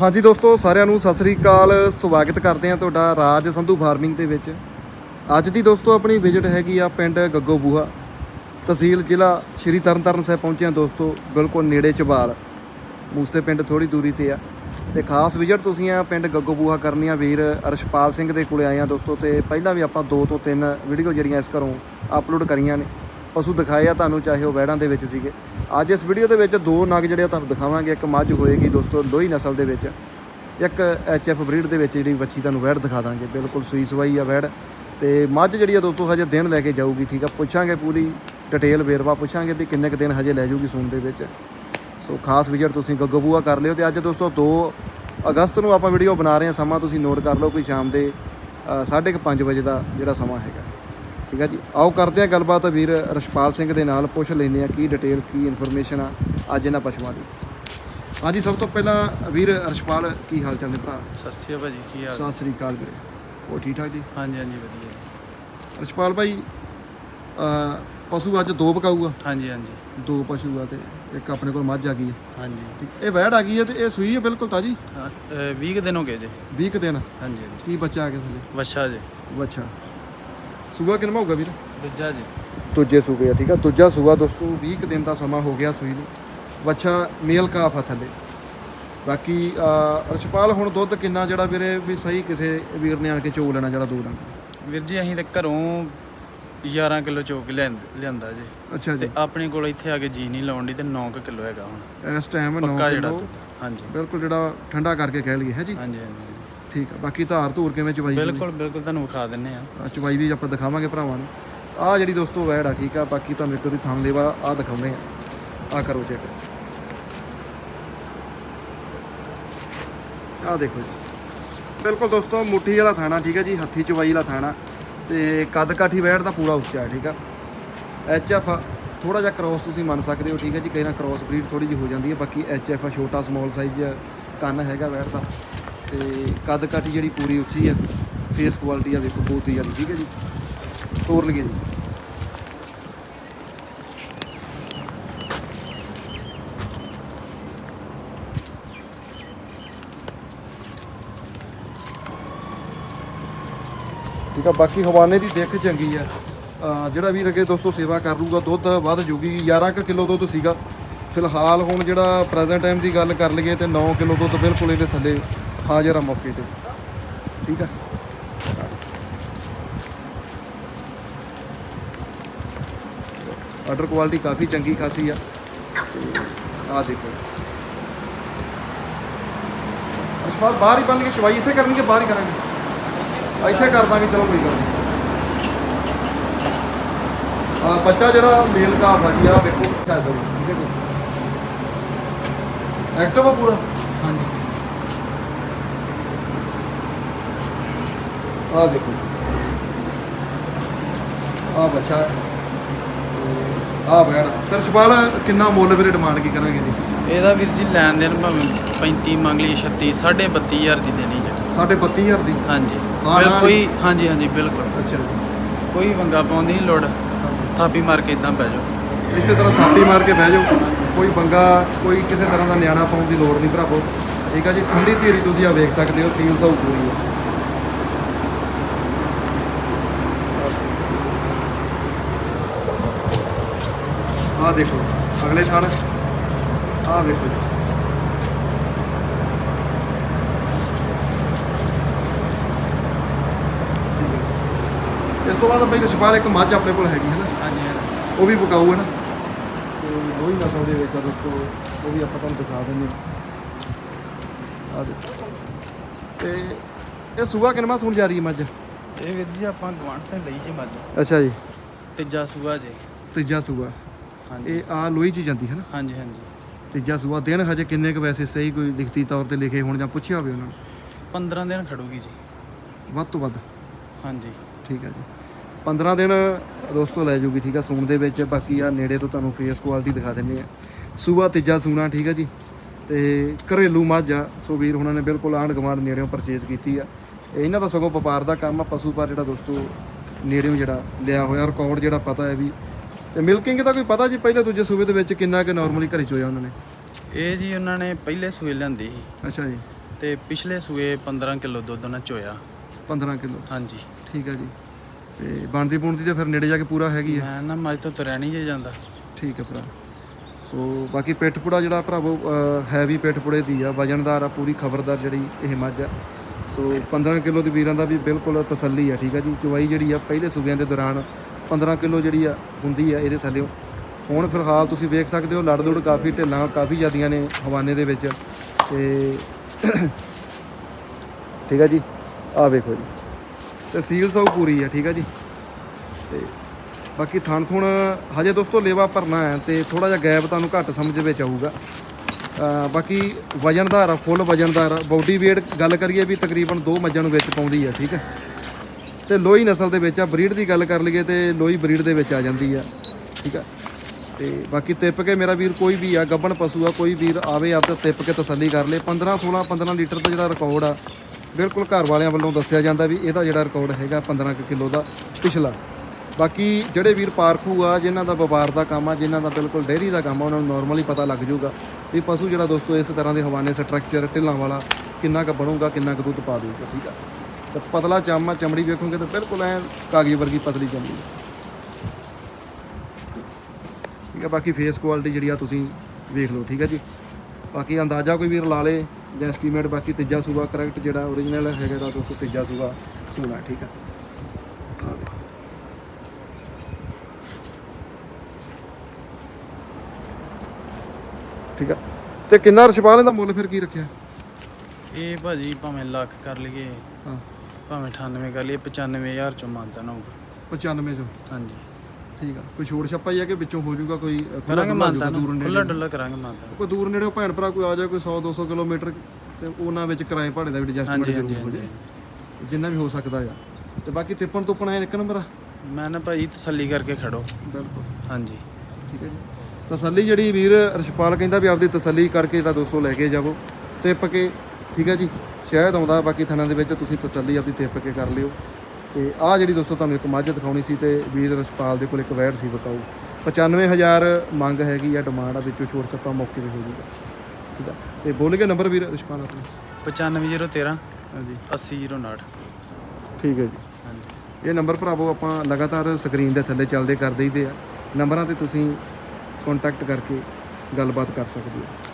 ਹਾਂਜੀ ਦੋਸਤੋ, ਸਾਰਿਆਂ ਨੂੰ ਸਤਿ ਸ੍ਰੀ ਅਕਾਲ। ਸਵਾਗਤ ਕਰਦੇ ਹਾਂ ਤੁਹਾਡਾ ਰਾਜ ਸੰਧੂ ਫਾਰਮਿੰਗ ਦੇ ਵਿੱਚ। ਅੱਜ ਦੀ ਦੋਸਤੋ, ਆਪਣੀ ਵਿਜ਼ਿਟ ਹੈਗੀ ਆ ਪਿੰਡ ਗੱਗੋ ਬੂਹਾ। ਤਹਿਸੀਲ ਜ਼ਿਲ੍ਹਾ ਸ਼੍ਰੀ ਤਰਨਤਾਰਨ ਸਾਹਿਬ ਪਹੁੰਚੇ ਹਾਂ ਦੋਸਤੋ, ਬਿਲਕੁਲ ਨੇੜੇ ਚਬਾਲ। ਮੂਸੇ ਪਿੰਡ ਥੋੜੀ ਦੂਰੀ ਤੇ ਆ। ਤੇ ਖਾਸ ਵਿਜ਼ਿਟ ਤੁਸੀਂ ਆ ਪਿੰਡ ਗੱਗੋ ਬੂਹਾ ਕਰਨੀ ਆ ਵੀਰ ਅਰਸ਼ਪਾਲ ਸਿੰਘ ਦੇ ਕੋਲੇ ਆਏ ਆ ਦੋਸਤੋ, ਤੇ ਪਹਿਲਾਂ ਵੀ ਆਪਾਂ ਦੋ ਤੋਂ ਤਿੰਨ ਵੀਡੀਓ ਜਿਹੜੀਆਂ ਇਸ ਘਰੋਂ ਅਪਲੋਡ ਕਰੀਆਂ ਨੇ। ਪਸ਼ੂ ਦਿਖਾਏ ਆ ਤੁਹਾਨੂੰ, ਚਾਹੇ ਉਹ ਵੈੜਾਂ ਦੇ ਵਿੱਚ ਸੀਗੇ। ਅੱਜ ਇਸ ਵੀਡੀਓ ਦੇ ਵਿੱਚ ਦੋ ਨਗ ਜਿਹੜੇ ਆ ਤੁਹਾਨੂੰ ਦਿਖਾਵਾਂਗੇ। ਇੱਕ ਮੱਝ ਹੋਏਗੀ ਦੋਸਤੋ, ਲੋਹੀ ਨਸਲ ਦੇ ਵਿੱਚ। ਇੱਕ ਐਚਐਫ ਬਰੀਡ ਦੇ ਵਿੱਚ ਜਿਹੜੀ ਵੱਛੀ ਤੁਹਾਨੂੰ ਵੈੜ ਦਿਖਾ ਦਾਂਗੇ। ਬਿਲਕੁਲ ਸੂਈ ਸਵਾਈ ਆ ਵੈੜ ਤੇ ਮੱਝ ਜਿਹੜੀ ਆ ਦੋਸਤੋ, ਹਜੇ ਦਿਨ ਲੈ ਕੇ ਜਾਊਗੀ, ਠੀਕ ਆ? ਪੁੱਛਾਂਗੇ ਪੂਰੀ ਡਿਟੇਲ ਵੇਰਵਾ, ਪੁੱਛਾਂਗੇ ਵੀ ਕਿੰਨੇ ਕੁ ਦਿਨ ਹਜੇ ਲੈ ਜਾਊਗੀ ਸੂਣ ਦੇ ਵਿੱਚ। ਸੋ ਖਾਸ ਵਿਜ਼ਿਟ ਤੁਸੀਂ ਗੱਗੋਬੂਆ ਕਰ ਲਿਓ। ਤੇ ਅੱਜ ਦੋਸਤੋ 2 ਅਗਸਤ ਨੂੰ ਆਪਾਂ ਵੀਡੀਓ ਬਣਾ ਰਹੇ ਹਾਂ। ਸਮਾਂ ਤੁਸੀਂ ਨੋਟ ਕਰ ਲਓ, ਕੋਈ ਸ਼ਾਮ ਦੇ 5:30 ਵਜੇ ਦਾ ਜਿਹੜਾ ਸਮਾਂ ਹੈਗਾ। ਠੀਕ ਹੈ ਜੀ। ਆਓ ਕਰਦੇ ਹਾਂ ਗੱਲਬਾਤ ਵੀਰ ਰਸ਼ਪਾਲ ਸਿੰਘ ਦੇ ਨਾਲ ਪੁੱਛ ਲੈਂਦੇ ਆ ਕੀ ਡਿਟੇਲ ਕੀ ਇਨਫੋਰਮੇਸ਼ਨ ਆ ਅੱਜ ਇਹਨਾਂ ਪਸ਼ੂਆਂ ਦੀ। ਹਾਂਜੀ ਸਭ ਤੋਂ ਪਹਿਲਾਂ ਵੀਰ ਰਸ਼ਪਾਲ ਕੀ ਹਾਲ ਚਾਲ ਨੇ ਭਰਾ? ਸਤਿ ਸ਼੍ਰੀ ਅਕਾਲ ਕੀ ਹਾਲ? ਸਤਿ ਸ੍ਰੀ ਅਕਾਲ ਵੀਰੇ। ਉਹ ਠੀਕ ਠਾਕ ਜੀ? ਹਾਂਜੀ ਹਾਂਜੀ ਵਧੀਆ। ਰਸ਼ਪਾਲ ਭਾਈ ਅਹ, ਪਸ਼ੂ ਅੱਜ ਦੋ ਪਕਾਊਗਾ? ਹਾਂਜੀ ਹਾਂਜੀ। ਦੋ ਪਸ਼ੂ ਆ ਤੇ ਇੱਕ ਆਪਣੇ ਕੋਲ ਮੱਝ ਆ ਗਈ ਹੈ ਹਾਂਜੀ। ਇਹ ਵੈੜ ਆ ਗਈ ਹੈ ਤੇ ਇਹ ਸੂਈ ਹੈ ਬਿਲਕੁਲ ਤਾਜੀ? ਹਾਂ, ਅਹ 20 ਕੁ ਦਿਨ ਹੋ ਗਏ ਜੇ। 20 ਕੁ ਦਿਨ? ਹਾਂਜੀ ਕੀ ਬੱਚਾ ਆ ਗਿਆ ਥੱਲੇ ਵਛਾ ਜੇ। ਅੱਛਾ ਸੂਆ ਕਿੰਨਾ ਹੋਊਗਾ ਵੀਰ? ਦੂਜਾ ਜੀ। ਦੂਜੇ ਸੂਬੇ ਆ ਠੀਕ ਆ। ਦੂਜਾ ਸੂਆ ਦੋਸਤੋ 20 ਕੁ ਦਿਨ ਦਾ ਸਮਾਂ ਹੋ ਗਿਆ ਸੂਈ ਨੂੰ। ਬੱਚਾ ਮੇਲ ਕਾਫ ਆ ਥੱਲੇ। ਬਾਕੀ ਅਹ, ਰਛਪਾਲ ਹੁਣ ਦੁੱਧ ਕਿੰਨਾ ਜਿਹੜਾ ਵੀਰੇ ਵੀ ਸਹੀ ਕਿਸੇ ਵੀਰ ਨੇ ਆਣ ਕੇ ਚੋ ਲੈਣਾ ਜਿਹੜਾ ਦੋ ਡੰਗ ਵੀਰ ਜੀ ਅਸੀਂ ਤੇ ਘਰੋਂ 11 ਕਿਲੋ ਚੋਕ ਲਿਆਂਦ- ਜੀ। ਅੱਛਾ ਤੇ ਜੀ ਆਪਣੇ ਕੋਲ ਇੱਥੇ ਆ ਕੇ ਜੀ ਨਹੀਂ ਲਾਉਣ ਦੀ ਤੇ 9 ਕਿਲੋ ਹੈਗਾ ਹੁਣ। ਇਸ ਟਾਈਮ 9 ਪੱਕਾ ਜਿਹੜਾ ਕਿਲੋ ਦੁੱਧ। ਹਾਂਜੀ। ਬਿਲਕੁਲ ਜਿਹੜਾ ਠੰਡਾ ਕਰਕੇ ਕਹਿ ਲਈਏ ਹੈ ਜੀ? ਹਾਂਜੀ ਹਾਂਜੀ। ਠੀਕ ਆ। ਬਾਕੀ ਧਾਰ ਧੂਰ ਕਿਵੇਂ ਚਵਾਈ ਹੋਈ? ਬਿਲਕੁਲ ਬਿਲਕੁਲ ਤੁਹਾਨੂੰ ਵਿਖਾ ਦਿੰਨੇ ਆ। ਚਵਾਈ ਵੀ ਆਪਾਂ ਦਿਖਾਵਾਂਗੇ ਭਰਾਵਾਂ ਨੂੰ। ਆਹ ਜਿਹੜੀ ਦੋਸਤੋ ਵੈੜ ਆ ਠੀਕ ਆ ਬਾਕੀ ਤੁਹਾਨੂੰ ਇੱਕ ਉਹਦੀ ਥਾਂ ਲੇਵਾ ਆਹ ਦਿਖਾਉਂਦੇ ਆ। ਆਹ ਕਰੋ ਚੈੱਕ ਆਹ ਦੇਖੋ ਜੀ। ਬਿਲਕੁਲ ਦੋਸਤੋ ਮੁੱਠੀ ਵਾਲਾ ਥਾਣਾ ਠੀਕ ਹੈ ਜੀ ਹੱਥੀ ਚਵਾਈ ਵਾਲਾ ਥਾਣਾ। ਤੇ ਕੱਦ ਕਾਠੀ ਵੈੜ ਦਾ ਪੂਰਾ ਉੱਚਾ ਠੀਕ ਆ। ਐਚ ਐਫ ਥੋੜਾ ਜਿਹਾ ਕ੍ਰੋਸ ਤੁਸੀਂ ਮੰਨ ਸਕਦੇ ਹੋ ਠੀਕ ਹੈ ਜੀ ਕਈ ਨਾ ਕ੍ਰੋਸ ਬਰੀਡ ਥੋੜੀ ਜਿਹੀ ਹੋ ਜਾਂਦੀ ਹੈ ਬਾਕੀ ਐਚ ਐਫ ਛੋਟਾ ਸਮਾਲ ਸਾਈਜ਼ ਕੰਨ ਹੈਗਾ ਵੈੜ ਦਾ। ਤੇ ਕੱਦ ਕਾਠੀ ਜਿਹੜੀ ਪੂਰੀ ਉੱਚੀ ਹੈ ਫੇਸ ਕੁਆਲਿਟੀ ਆ ਵੇਖੋ, ਬਹੁਤ ਹੀ ਜ਼ਿਆਦਾ, ਠੀਕ ਹੈ ਜੀ? ਤੋਰ ਲਈਏ ਜੀ। ਠੀਕ ਆ, ਬਾਕੀ ਹਵਾਨੇ ਦੀ ਦਿੱਖ ਚੰਗੀ ਆ। ਜਿਹੜਾ ਵੀ ਅੱਗੇ ਦੋਸਤੋ ਸੇਵਾ ਕਰ ਲੂਗਾ ਦੁੱਧ ਵੱਧ ਜੂਗੀ 11 ਕੁ ਕਿਲੋ ਦੁੱਧ ਸੀਗਾ। ਫਿਲਹਾਲ ਹੁਣ ਜਿਹੜਾ ਪ੍ਰੈਜ਼ੈਂਟ ਟਾਈਮ ਦੀ ਗੱਲ ਕਰ ਲਈਏ ਤੇ 9 ਕਿਲੋ ਦੁੱਧ ਬਿਲਕੁਲ ਇਹਦੇ ਥੱਲੇ ਹਾਜ਼ਰ ਆ ਮੌਕੇ ਤੇ। ਠੀਕ ਆ। ਆਰਡਰ ਕੁਆਲਿਟੀ ਕਾਫੀ ਚੰਗੀ ਖਾਸੀ ਆ। ਆ ਦੇਖੋ। ਅਸਪਾਲ ਬਾਹਰ ਹੀ ਬੰਨ ਕੇ ਚਵਾਈ ਇੱਥੇ ਕਰਨੀ ਕਿ ਬਾਹਰ ਹੀ ਕਰਾਂਗੇ? ਇੱਥੇ ਕਰ ਦਾਂਗੇ, ਚਲੋ ਕੋਈ ਗੱਲ ਨਹੀਂ। ਆ ਬੱਚਾ ਜਿਹੜਾ ਮੇਲ ਕਾ ਭਾਜੀ ਆ ਵੇਖੋ ਕੈਸਾ ਠੀਕ ਹੈ ਜੀ। ਐਕਟਿਵ ਆ ਪੂਰਾ? ਹਾਂਜੀ। ਆ ਦੇਖੋ। ਆ ਬੱਚਾ। ਆ ਬੈੜ ਫਿਰ ਸ਼ਪਾਲ ਕਿੰਨਾ ਮੁੱਲ ਵੀਰੇ ਡਿਮਾਂਡ ਕੀ ਕਰਾਂਗੇ ਜੀ? ਇਹਦਾ ਵੀਰ ਜੀ ਲੈਣ ਦੇਣ ਭਾਵੇਂ 35 ਮੰਗ ਲਈ 36 32500 ਦੀ ਦੇਣੀ ਜੀ। ਸਾਢੇ 32000 ਦੀ? ਹਾਂਜੀ। ਹਾਂ, ਕੋਈ ਹਾਂਜੀ ਹਾਂਜੀ ਬਿਲਕੁਲ। ਅੱਛਾ ਕੋਈ ਵੰਗਾ ਪਾਉਣ ਦੀ ਨਹੀਂ ਲੋੜ। ਥਾਪੀ ਮਾਰ ਕੇ ਇਦਾਂ ਪੈ ਜਾਓ। ਇਸੇ ਤਰ੍ਹਾਂ ਥਾਪੀ ਮਾਰ ਕੇ ਬਹਿ ਜਾਓ। ਕੋਈ ਬੰਗਾ ਕੋਈ ਕਿਸੇ ਤਰ੍ਹਾਂ ਦਾ ਨਿਆਣਾ ਪਾਉਣ ਦੀ ਲੋੜ ਨਹੀਂ ਭਰਾਵੋ। ਠੀਕ ਆ ਜੀ ਠੰਡੀ ਧੀਰੀ ਤੁਸੀਂ ਆ ਵੇਖ ਸਕਦੇ ਹੋ ਸੀਲ ਸਾਊ ਪੂਰੀ। ਹੈ ਆ ਦੇਖੋ ਅਗਲੇ ਥਾਣ ਆ ਵੇਖੋ ਜੀ। ਇਸ ਤੋਂ ਬਾਅਦ ਬਈ ਰਛਪਾਲ ਇੱਕ ਮੱਝ ਆਪਣੇ ਕੋਲ ਹੈਗੀ ਹੈ ਨਾ। ਹਾਂਜੀ ਉਹ ਵੀ ਬਕਾਊ ਹੈ ਨਾ। ਤੇ ਦੋਈ ਨਸਲ ਦੇ ਵਿੱਚ ਆ ਦੋਸਤੋ ਉਹ ਵੀ ਆਪਾਂ ਤੁਹਾਨੂੰ ਦਿਖਾ ਦਿੰਦੇ ਹਾਂ। ਆ ਦੇਖੋ। ਤੇ ਇਹ ਸੂਆ ਕਿੰਨਵਾਂ ਸੂਣ ਜਾ ਰਹੀ ਹੈ ਮੱਝ? ਇਹ ਵੀਰ ਜੀ ਆਪਾਂ ਗਵਾਂਢ ਤੇ ਲਈ ਜੀ ਮੱਝ। ਅੱਛਾ ਜੀ। ਤੀਜਾ ਸੂਆ ਜੇ। ਤੀਜਾ ਸੂਆ। ਹਾਂਜੀ। ਇਹ ਆ ਲੋਈ ਚ ਜਾਂਦੀ ਹੈ ਨਾ? ਹਾਂਜੀ ਹਾਂਜੀ। ਤੀਜਾ ਸੂਆ ਦਿਨ ਹਜੇ ਕਿੰਨੇ ਕੁ ਵੈਸੇ ਸਹੀ ਕੋਈ ਲਿਖਤੀ ਤੌਰ ਤੇ ਲਿਖੇ ਹੋਣ ਜਾਂ ਪੁੱਛਿਆ ਹੋਵੇ ਉਹਨਾਂ ਨੂੰ? 15 ਦਿਨ ਖੜੂਗੀ ਜੀ। ਵੱਧ ਤੋਂ ਵੱਧ? ਹਾਂਜੀ। ਠੀਕ ਹੈ ਜੀ। 15 ਦਿਨ ਦੋਸਤੋ ਲੈ ਜੂਗੀ ਠੀਕ ਆ ਸੂਣ ਦੇ ਵਿੱਚ। ਬਾਕੀ ਆ ਨੇੜੇ ਤੋਂ ਤੁਹਾਨੂੰ ਫੇਸ ਕੁਆਲਿਟੀ ਦਿਖਾ ਦਿੰਦੇ ਆ। ਸੂਆ ਤੀਜਾ ਸੂਣਾ ਠੀਕ ਹੈ ਜੀ। ਤੇ ਘਰੇਲੂ ਮੱਝ ਆ। ਸੋ ਵੀਰ ਉਹਨਾਂ ਨੇ ਬਿਲਕੁਲ ਆਂਢ ਗੁਆਂਢ ਨੇੜਿਓਂ ਪਰਚੇਜ਼ ਕੀਤੀ ਆ। ਇਹ ਇਹਨਾਂ ਦਾ ਸਗੋਂ ਵਪਾਰ ਦਾ ਕੰਮ ਆ ਪਸ਼ੂ ਪਰ ਜਿਹੜਾ ਦੋਸਤੋ ਨੇੜਿਓਂ ਜਿਹੜਾ ਲਿਆ ਹੋਇਆ। ਰਿਕਾਰਡ ਜਿਹੜਾ ਪਤਾ ਹੈ ਵੀ ਤੇ ਮਿਲਕਿੰਗ ਦਾ ਕੋਈ ਪਤਾ ਜੀ ਪਹਿਲੇ ਦੂਜੇ ਸੂਬੇ ਦੇ ਵਿੱਚ ਕਿੰਨਾ ਕਿ ਨਾਰਮਲੀ ਘਰੇ ਚੋਇਆ ਉਹਨਾਂ ਨੇ? ਇਹ ਜੀ ਉਹਨਾਂ ਨੇ ਪਹਿਲੇ ਸੂਏ ਲਿਆਂਦੀ ਸੀ। ਅੱਛਾ ਜੀ। ਤੇ ਪਿਛਲੇ ਸੂਏ 15 ਕਿਲੋ ਦੁੱਧ ਨਾਲ ਚੋਇਆ। 15 ਕਿਲੋ। ਹਾਂਜੀ। ਠੀਕ ਹੈ ਜੀ। ਤੇ ਬਣਦੀ ਬੁਣਦੀ ਤੇ ਫਿਰ ਨੇੜੇ ਜਾ ਕੇ ਪੂਰਾ ਹੈਗੀ ਹੈ ਮੈਂ ਨਾ ਮੱਝ ਤੋਂ ਤੁਰਿਆ ਨਹੀਂ ਜੇ ਜਾਂਦਾ। ਠੀਕ ਹੈ ਭਰਾ। ਸੋ ਬਾਕੀ ਪਿੱਠ ਪੁੜਾ ਜਿਹੜਾ ਭਰਾਵੋ ਹੈ ਵੀ ਪਿੱਠ ਪੁੜੇ ਦੀ ਆ ਵਜਨਦਾਰ ਆ ਪੂਰੀ ਖਬਰਦਾਰ ਜਿਹੜੀ ਇਹ ਮੱਝ ਆ। ਸੋ 15 ਕਿਲੋ ਦੀ ਵੀਰਾਂ ਦਾ ਵੀ ਬਿਲਕੁਲ ਤਸੱਲੀ ਆ ਠੀਕ ਆ ਜੀ। ਚੁਵਾਈ ਜਿਹੜੀ ਆ ਪਹਿਲੇ ਸੂਬਿਆਂ ਦੇ ਦੌਰਾਨ 15 ਕਿਲੋ ਜਿਹੜੀ ਆ ਹੁੰਦੀ ਆ ਇਹਦੇ ਥੱਲੇਓ ਹੁਣ ਫਿਲਹਾਲ ਤੁਸੀਂ ਵੇਖ ਸਕਦੇ ਹੋ ਲੜ ਲੁੜ ਕਾਫੀ ਢਿੱਲਾਂ ਕਾਫੀ ਜ਼ਿਆਦੀਆਂ ਨੇ ਹਵਾਨੇ ਦੇ ਵਿੱਚ। ਤੇ ਠੀਕ ਆ ਜੀ ਆ ਵੇਖੋ ਜੀ। ਤੇ ਸੀਲ ਸਭ ਪੂਰੀ ਆ, ਠੀਕ ਆ ਜੀ। ਤੇ ਬਾਕੀ ਥਣ ਥੁਣ ਹਜੇ ਦੋਸਤੋ ਲੇਵਾ ਭਰਨਾ ਹੈ ਤੇ ਥੋੜਾ ਜਿਹਾ ਗੈਪ ਤੁਹਾਨੂੰ ਘੱਟ ਸਮਝ ਵਿੱਚ ਆਊਗਾ। ਬਾਕੀ ਵਜਨਦਾਰ ਆ, ਫੁੱਲ ਵਜਨਦਾਰ ਬਾਡੀ weight ਗੱਲ ਕਰੀਏ ਵੀ ਤਕਰੀਬਨ ਦੋ ਮੱਝਾਂ ਨੂੰ ਵਿੱਚ ਪਾਉਂਦੀ ਆ, ਠੀਕ ਹੈ ਤੇ ਲੋਹੀ ਨਸਲ ਦੇ ਵਿੱਚ ਆ, ਬਰੀਡ ਦੀ ਗੱਲ ਕਰ ਲਈਏ ਤੇ ਲੋਹੀ ਬਰੀਡ ਦੇ ਵਿੱਚ ਆ ਜਾਂਦੀ ਆ, ਠੀਕ ਆ। ਤੇ ਬਾਕੀ ਤਿੱਪ ਕੇ ਮੇਰਾ ਵੀਰ ਕੋਈ ਵੀ ਆ, ਗੱਬਣ ਪਸ਼ੂ ਆ, ਕੋਈ ਵੀਰ ਆਵੇ ਆਪਦਾ ਤਿੱਪ ਕੇ ਤਸੱਲੀ ਕਰ ਲੇ। 15 16 15 ਲੀਟਰ ਦਾ ਜਿਹੜਾ ਰਿਕਾਰਡ ਆ, ਬਿਲਕੁਲ ਘਰ ਵਾਲਿਆਂ ਵੱਲੋਂ ਦੱਸਿਆ ਜਾਂਦਾ ਵੀ ਇਹਦਾ ਜਿਹੜਾ ਰਿਕਾਰਡ ਹੈਗਾ 15 ਕੁ ਕਿਲੋ ਦਾ ਪਿਛਲਾ। ਬਾਕੀ ਜਿਹੜੇ ਵੀਰ ਪਾਰਖੂ ਆ, ਜਿਨ੍ਹਾਂ ਦਾ ਵਪਾਰ ਦਾ ਕੰਮ ਆ, ਜਿਨ੍ਹਾਂ ਦਾ ਬਿਲਕੁਲ ਡੇਅਰੀ ਦਾ ਕੰਮ ਆ, ਉਹਨਾਂ ਨੂੰ ਨਾਰਮਲੀ ਪਤਾ ਲੱਗ ਜਾਊਗਾ ਵੀ ਪਸ਼ੂ ਜਿਹੜਾ ਦੋਸਤੋ ਇਸ ਤਰ੍ਹਾਂ ਦੇ ਹਵਾਨੇ ਸਟਰਕਚਰ ਢਿੱਲਾਂ ਵਾਲਾ ਕਿੰਨਾ ਕੁ ਬਣੂਗਾ, ਕਿੰਨਾ ਕੁ ਦੁੱਧ ਪਾ ਦੇਊਗਾ, ਠੀਕ ਆ। ਤੇ ਪਤਲਾ ਚਾਮਾ ਚਮੜੀ ਵੇਖੋਗੇ ਤਾਂ ਬਿਲਕੁਲ ਐ ਕਾਗਜ਼ ਵਰਗੀ ਪਤਲੀ ਚਮੜੀ। ਠੀਕ ਆ ਬਾਕੀ ਫੇਸ ਕੁਆਲਿਟੀ ਜਿਹੜੀ ਆ ਤੁਸੀਂ ਵੇਖ ਲਓ ਠੀਕ ਆ ਜੀ। ਬਾਕੀ ਅੰਦਾਜ਼ਾ ਕੋਈ ਵੀਰ ਲਾ ਲੇ ਜਾਂ ਐਸਟੀਮੇਟ ਬਾਕੀ ਤੀਜਾ ਸੂਬਾ ਕਰੈਕਟ ਜਿਹੜਾ ਓਰੀਜਨਲ ਹੈਗਾ ਦਾ ਦੋਸਤੋ ਤੀਜਾ ਸੂਬਾ ਸੂਣਾ ਠੀਕ ਦੇਖੋ। ਠੀਕ ਆ। ਤੇ ਕਿੰਨਾ ਰਸ਼ਪਾਲ ਇਹਦਾ ਮੁੱਲ ਫਿਰ ਕੀ ਰੱਖਿਆ? ਇਹ ਭਾਜੀ ਭਾਵੇਂ ਲੱਖ ਕਰ ਲਈਏ। ਹਾਂ। ਭਾਵੇਂ 98 ਕਰ ਲਈਏ 95000 ਚੋਂ ਮੰਨਦਾ ਨਾ ਹੋਊਗਾ। 95 ਚੋਂ? ਹਾਂਜੀ। ਠੀਕ ਆ। ਕੋਈ ਛੋੜ ਛੱਪਾ ਹੀ ਆ ਕਿ ਵਿੱਚੋਂ ਹੋ ਜਾਊਗਾ ਕੋਈ ਖੁੱਲ੍ਹਾ ਕਰਾਂਗੇ ਡੁੱਲਾ ਮੰਨਦਾ ਜਾਊਗਾ ਦੂਰ ਨਾ ਨੇੜੇ? ਖੁੱਲਾ ਡੁੱਲਾ ਕਰਾਂਗੇ ਮੰਨਦਾ ਕੋਈ ਦੂਰ ਨੇੜੇ ਭੈਣ ਭਰਾ ਕੋਈ ਆ ਜਾਏ ਕੋਈ 100 200 ਕਿਲੋਮੀਟਰ ਤੇ ਉਹਨਾਂ ਵਿੱਚ ਕਿਰਾਏ ਭਾੜੇ ਦਾ ਵੀ ਐਡਜਸਟਮੈਂਟ ਹਾਂਜੀ ਜ਼ਰੂਰ ਹੋ ਜਿੰਨਾ ਵੀ ਹੋ ਸਕਦਾ ਆ। ਤੇ ਬਾਕੀ ਤਿੱਪਣ ਤੁੱਪਣ ਐ ਇੱਕ ਨੰਬਰ ਆ? ਮੈਂ ਨਾ ਭਾਜੀ ਤਸੱਲੀ ਕਰਕੇ ਖੜੋ। ਬਿਲਕੁਲ। ਹਾਂਜੀ। ਠੀਕ ਹੈ ਜੀ। ਤਸੱਲੀ ਜਿਹੜੀ ਵੀਰ ਰਸ਼ਪਾਲ ਕਹਿੰਦਾ ਵੀ ਆਪਦੀ ਤਸੱਲੀ ਕਰਕੇ ਜਿਹੜਾ ਦੋਸਤੋ ਲੈ ਕੇ ਜਾਵੋ ਤਿੱਪ ਕੇ ਠੀਕ ਹੈ ਜੀ। ਸ਼ਾਇਦ ਆਉਂਦਾ ਬਾਕੀ ਥਾਣਾਂ ਦੇ ਵਿੱਚ ਤੁਸੀਂ ਤਸੱਲੀ ਆਪਦੀ ਤਿੱਪ ਕੇ ਕਰ ਲਿਓ। ਤੇ ਆਹ ਜਿਹੜੀ ਦੋਸਤੋ ਤੁਹਾਨੂੰ ਇੱਕ ਮੱਝ ਦਿਖਾਉਣੀ ਸੀ ਤੇ ਵੀਰ ਰਸ਼ਪਾਲ ਦੇ ਕੋਲ ਇੱਕ ਵੈੜ ਸੀ ਬਤਾਓ। 95000 ਮੰਗ ਹੈਗੀ ਆ ਡਿਮਾਂਡ ਆ ਵਿੱਚੋਂ ਛੋੜ ਛੱਪਾ ਮੌਕੇ ਤੇ ਹੋ ਜਾਊਗਾ ਠੀਕ ਆ? ਤੇ ਬੋਲ ਕੇ ਨੰਬਰ ਵੀਰ ਰਸ਼ਪਾਲ ਆਪਣਾ। 95013 ਹਾਂਜੀ। 80059 ਠੀਕ ਹੈ ਜੀ। ਹਾਂਜੀ। ਇਹ ਨੰਬਰ ਭਰਾਵੋ ਆਪਾਂ ਲਗਾਤਾਰ ਸਕਰੀਨ ਦੇ ਥੱਲੇ ਚੱਲਦੇ ਕਰ ਦਈਦੇ ਆ। ਨੰਬਰਾਂ ਤੇ ਤੁਸੀਂ ਕੰਟੈਕਟ ਕਰਕੇ ਗੱਲਬਾਤ ਕਰ ਸਕਦੇ ਹੋ।